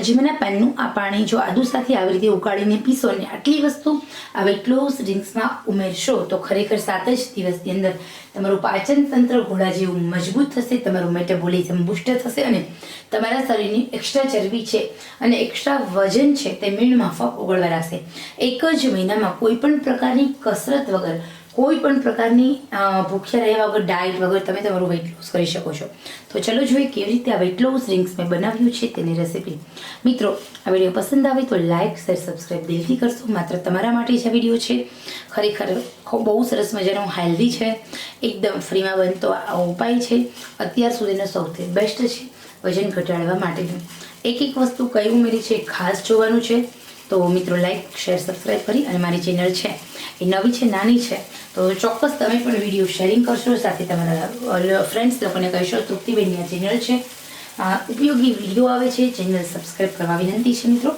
અજમાના પાનનું આ પાણી જો આદુ સાથે આવી રીતે ઉકાળીને પીશો ને આટલી વસ્તુ આ ક્લોઝ ડ્રિંક્સમાં ઉમેરશો તો ખરેખર સાત જ દિવસની અંદર તમારું પાચન તંત્ર ઘોડા જેવું મજબૂત થશે, તમારું મેટાબોલિઝમ બુસ્ટ થશે અને તમારા શરીરની એક્સ્ટ્રા ચરબી છે અને એક્સ્ટ્રા વજન છે તે મીણ માફક ઓગળવા લાગશે. એક જ મહિનામાં કોઈ પણ પ્રકારની કસરત વગર કોઈ પણ પ્રકારની ભૂખ્યા રહ્યા વગર ડાયટ વગર તમે તમારું વેઇટ લોસ કરી શકો છો. તો ચલો જોઈએ કેવી રીતે આ વેઇટ લોસ ડ્રિંક્સ મેં બનાવ્યું છે તેની રેસીપી મિત્રો, આ વીડિયો પસંદ આવે તો લાઇક શેર સબસ્ક્રાઈબ દિલથી કરશો. માત્ર તમારા માટે જ આ વીડિયો છે. ખરેખર બહુ સરસ મજાનો હેલ્ધી છે. એકદમ ફ્રીમાં બનતો આ ઉપાય છે. અત્યાર સુધીનો સૌથી બેસ્ટ છે વજન ઘટાડવા માટેનું. એક એક વસ્તુ કઈ ઉમેરી છે ખાસ જોવાનું છે. તો મિત્રો લાઈક શેર સબસ્ક્રાઈબ કરી અને મારી ચેનલ છે. એ નવી છે, નાની છે, તો ચોક્કસ તમે પણ વીડિયો શેરિંગ કરશો, સાથે તમારા ફ્રેન્ડ્સ લોકોને કહેશો, તૃપ્તિબેનની આ ચેનલ છે. ઉપયોગી વીડિયો આવે છે ચેનલ સબસ્ક્રાઈબ કરવા વિનંતી છે મિત્રો.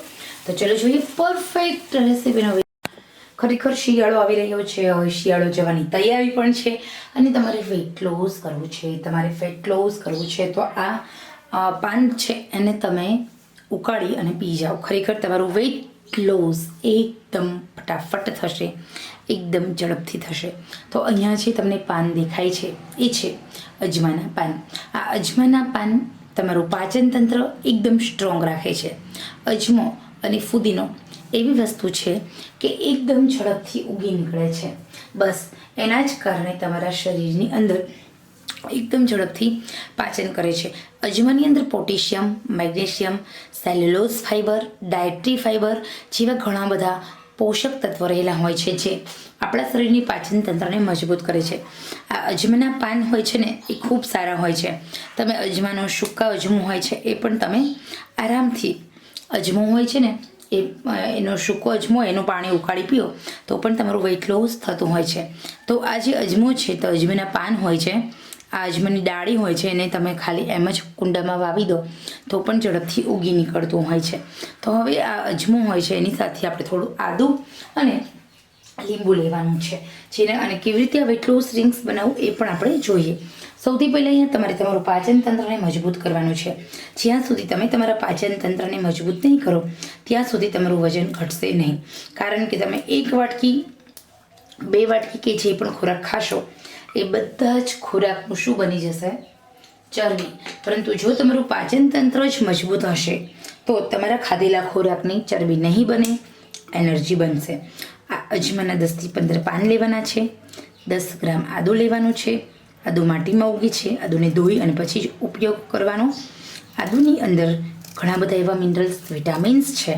તો ચલો જોઈએ પરફેક્ટ રેસીપીનો ખરેખર શિયાળો આવી રહ્યો છે, હવે શિયાળો જવાની તૈયારી પણ છે અને તમારે વેઇટ લોસ કરવું છે, તમારે ફેટ લોસ કરવું છે, તો આ પાન છે એને તમે ઉકાળી અને પી જાઓ. ખરેખર તમારું વેઇટ લોસ એકદમ ફટાફટ થશે. એકદમ ઝડપથી થશે. તો અહીંયા જે તમને પાન દેખાય છે, એ છે અજમાના પાન. આ અજમાના પાન તમારું પાચન તંત્ર એકદમ સ્ટ્રોંગ રાખે છે. અજમો અને ફુદીનો એવી વસ્તુ છે કે એકદમ ઝડપથી ઉગી નીકળે છે. બસ એના જ કારણે તમારા શરીરની અંદર એકદમ ઝડપથી પાચન કરે છે. અજમાની અંદર potassium, magnesium, cellulose fibre, dietary fibre જેવા ઘણા બધા પોષક તત્વો રહેલા હોય છે જે આપણા શરીરની પાચન તંત્રને મજબૂત કરે છે. આ અજમાના પાન હોય છે ને, એ ખૂબ સારા હોય છે. તમે અજમાનો સૂકા અજમો હોય છે, એ પણ તમે આરામથી અજમો હોય છે ને, એ એનો સૂકો અજમો, એનું પાણી ઉકાળી પીઓ, તો પણ તમારું વેઇટ લોસ થતું હોય છે. તો આ જે અજમો છે, તો અજમીના પાન હોય છે આ અજમાની ડાળી હોય છે એને તમે ખાલી એમ જ કુંડામાં વાવી દો, તો પણ ઝડપથી ઉગી નીકળતું હોય છે. તો હવે આ અજમો હોય છે, એની સાથે આપણે થોડું આદું અને લીંબુ લેવાનું છે. જેને અને કેવી રીતે હવે એટલું સ્ટ્રિંગ્સ બનાવવું એ પણ આપણે જોઈએ. સૌથી પહેલાં અહીંયા તમારે તમારું પાચન તંત્રને મજબૂત કરવાનું છે. જ્યાં સુધી તમે તમારા પાચન તંત્રને મજબૂત નહીં કરો, ત્યાં સુધી તમારું વજન ઘટશે નહીં. કારણ કે તમે એક વાટકી, બે વાટકી કે જે પણ ખોરાક ખાશો એ બધા જ ખોરાકનું શું બની જશે? ચરબી. પરંતુ જો તમારું પાચન તંત્ર જ મજબૂત હશે, તો તમારા ખાધેલા ખોરાકની ચરબી નહીં બને, એનર્જી બનશે. આ અજમાના દસથી પંદર પાન લેવાના છે, દસ ગ્રામ આદું લેવાનું છે, આદુ માટીમાં ઉગી છે, આદુને ધોઈ અને પછી જ ઉપયોગ કરવાનો. આદુની અંદર ઘણા બધા એવા મિનરલ્સ, વિટામિન્સ છે.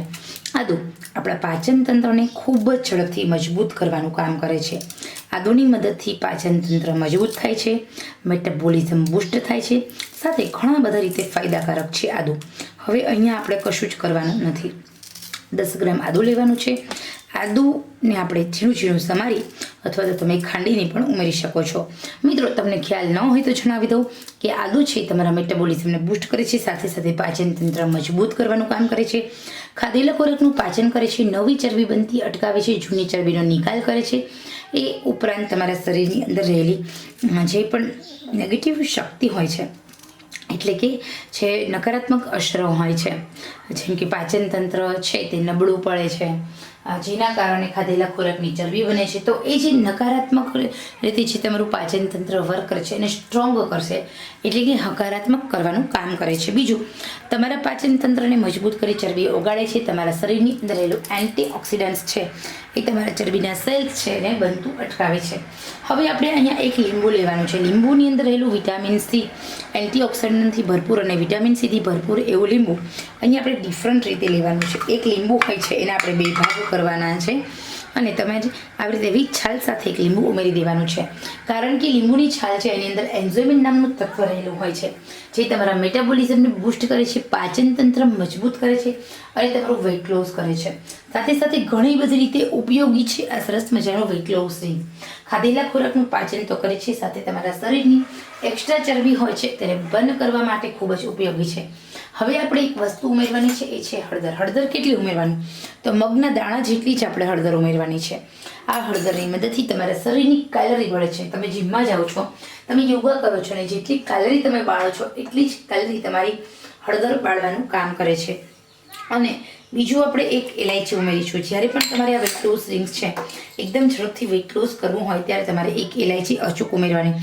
આદુ આપણા પાચન તંત્રને ખૂબ જ ઝડપથી મજબૂત કરવાનું કામ કરે છે. આદુની મદદથી પાચન તંત્ર મજબૂત થાય છે મેટાબોલિઝમ બુસ્ટ થાય છે, સાથે ઘણા બધા રીતે ફાયદાકારક છે આદુ. હવે અહીંયા આપણે કશું જ કરવાનું નથી. દસ ગ્રામ આદુ લેવાનું છે. આદુને આપણે ઝીણું ઝીણું સમારી અથવા તો તમે ખાંડીને પણ ઉમેરી શકો છો. મિત્રો, તમને ખ્યાલ ન હોય તો જણાવી દઉં કે આદુ છે તમારા મેટાબોલિઝમને બૂસ્ટ કરે છે, સાથે સાથે પાચન તંત્ર મજબૂત કરવાનું કામ કરે છે. ખાધેલા ખોરાકનું પાચન કરે છે, નવી ચરબી બનતી અટકાવે છે, જૂની ચરબીનો નિકાલ કરે છે. એ ઉપરાંત તમારા શરીરની અંદર રહેલી જે પણ નેગેટિવ શક્તિ હોય છે, એટલે કે જે નકારાત્મક અસરો હોય છે, જેમ કે પાચન તંત્ર છે તે નબળું પડે છે જેના કારણે ખાધેલા ખોરાકની ચરબી બને છે. તો એ જે નકારાત્મક રીતે જે તમારું પાચન તંત્ર વર્ક કરશે એને સ્ટ્રોંગ કરશે, એટલે કે હકારાત્મક કરવાનું કામ કરે છે. બીજું, તમારા પાચન તંત્રને મજબૂત કરી ચરબી ઓગાળે છે. તમારા શરીરની અંદર રહેલું એન્ટીઓક્સિડન્ટ્સ છે, એ તમારા ચરબીના સેલ્સ છે, એને બનતું અટકાવે છે. હવે આપણે અહીંયા એક લીંબુ લેવાનું છે. લીંબુની અંદર રહેલું વિટામિન સી એન્ટીઓક્સિડન્ટથી ભરપૂર અને વિટામિન સીથી ભરપૂર એવું લીંબુ, અહીંયા આપણે ડિફરન્ટ રીતે લેવાનું છે. એક લીંબુ હોય છે, એને આપણે બે ભાગ કરવાના છે. અને તમે જ આવી રીતે એવી છાલ સાથે એક લીંબુ ઉમેરી દેવાનું છે. કારણ કે લીંબુની છાલ છે, એની અંદર એન્ઝોમિન નામનું તત્વ રહેલું હોય છે, જે તમારા મેટાબોલિઝમને બૂસ્ટ કરે છે, પાચન તંત્ર મજબૂત કરે છે અને તમારું વેઇટ લોસ કરે છે. સાથે સાથે ઘણી બધી રીતે ઉપયોગી છે આ સરસ મજાનો વેઇટ લોસ રિંગ ખાધેલા ખોરાકનું પાચન તો કરે છે, સાથે તમારા શરીરની એક્સ્ટ્રા ચરબી હોય છે, તેને બંધ કરવા માટે ખૂબ જ ઉપયોગી છે. હવે આપણે એક વસ્તુ ઉમેરવાની છે, એ છે હળદર. હળદર કેટલી ઉમેરવાની? તો મગના દાણા જેટલી જ આપણે હળદર ઉમેરવાની છે. આ હળદરની મદદથી તમારા શરીરની કેલરી મળે છે. તમે જીમમાં જાઓ છો, તમે યોગા કરો છો અને જેટલી કેલરી તમે બાળો છો, એટલી જ કેલરી તમારી હળદર બાળવાનું કામ કરે છે. અને બીજું આપણે એક ઇલાયચી ઉમેરીશું. જ્યારે પણ તમારે આ વેટ લોસ રિંગ્સ છે, એકદમ ઝડપથી વેટ લોસ કરવું હોય ત્યારે તમારે એક ઇલાયચી અચૂક ઉમેરવાની.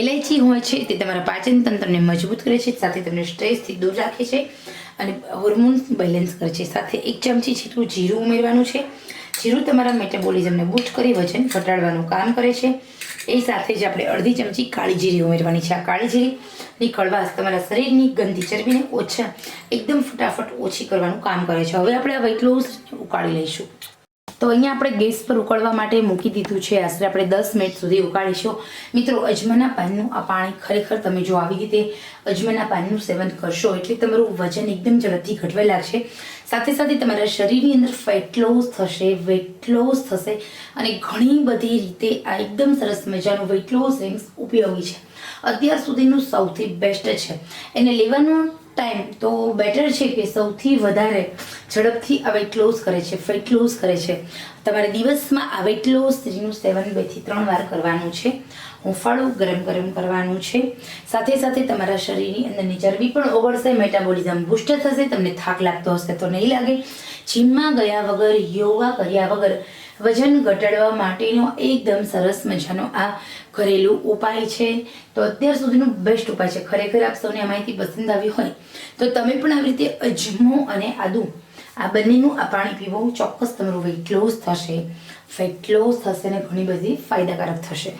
ઇલાયચી હોય છે તે તમારા પાચન તંત્રને મજબૂત કરે છે, સાથે તમને સ્ટ્રેસથી દૂર રાખે છે અને હોર્મોન્સ બેલેન્સ કરે છે. સાથે એક ચમચી જેટલું જીરું ઉમેરવાનું છે. જીરું તમારા મેટાબોલિઝમને બૂસ્ટ કરી, વજન ઘટાડવાનું કામ કરે છે. એ સાથે જ આપણે અડધી ચમચી કાળી જીરી ઉમેરવાની છે. આ કાળી જીરીની કડવાશ તમારા શરીરની ગંદી ચરબીને ઓછા, એકદમ ફટાફટ ઓછી કરવાનું કામ કરે છે. હવે આપણે આ વેટ લોસ ઉકાળી લઈશું. તો અહીંયા આપણે ગેસ પર ઉકળવા માટે મૂકી દીધું છે. આશરે આપણે દસ મિનિટ સુધી ઉકાળીશું. મિત્રો, અજમાના પાનનું આ પાણી ખરેખર તમે જો આવી રીતે અજમાના પાનનું સેવન કરશો, એટલે તમારું વજન એકદમ ઝડપથી ઘટવા લાગશે. સાથે સાથે તમારા શરીરની અંદર ફેટ લોસ થશે વેટ લોસ થશે અને ઘણી બધી રીતે આ એકદમ સરસ મજાનું વેટ લોસ રિંગ્સ ઉપયોગી છે. અત્યાર સુધીનું સૌથી બેસ્ટ છે. એને લેવાનું ટાઈમ તો બેટર છે કે સૌથી વધારે ઝડપથી આ વેટ લોસ કરે છે ફેટ લોસ કરે છે. તમારે દિવસમાં આ વેટ લોસ થ્રીનું સેવન બેથી ત્રણ વાર કરવાનું છે. હુંફાળું ગરમ ગરમ કરવાનું છે. સાથે સાથે તમારા શરીરની અંદરની ચરબી પણ ઓગળશે મેટાબોલિઝમ બુસ્ટ થશે, તમને થાક લાગતો હશે તો નહીં લાગે. જીમમાં ગયા વગર યોગા કર્યા વગર વજન ઘટાડવા માટેનો એકદમ સરસ મજાનો આ ઘરેલું ઉપાય છે. તો અત્યાર સુધીનો બેસ્ટ ઉપાય છે. ખરેખર આપ સૌને આ માહિતી પસંદ આવી હોય, તો તમે પણ આવી રીતે અજમો અને આદુ. આ બંનેનું આ પાણી પીવું. ચોક્કસ તમારું વેઇટ લોસ થશે. ફેટ લોસ થશે અને ઘણી બધી ફાયદાકારક થશે.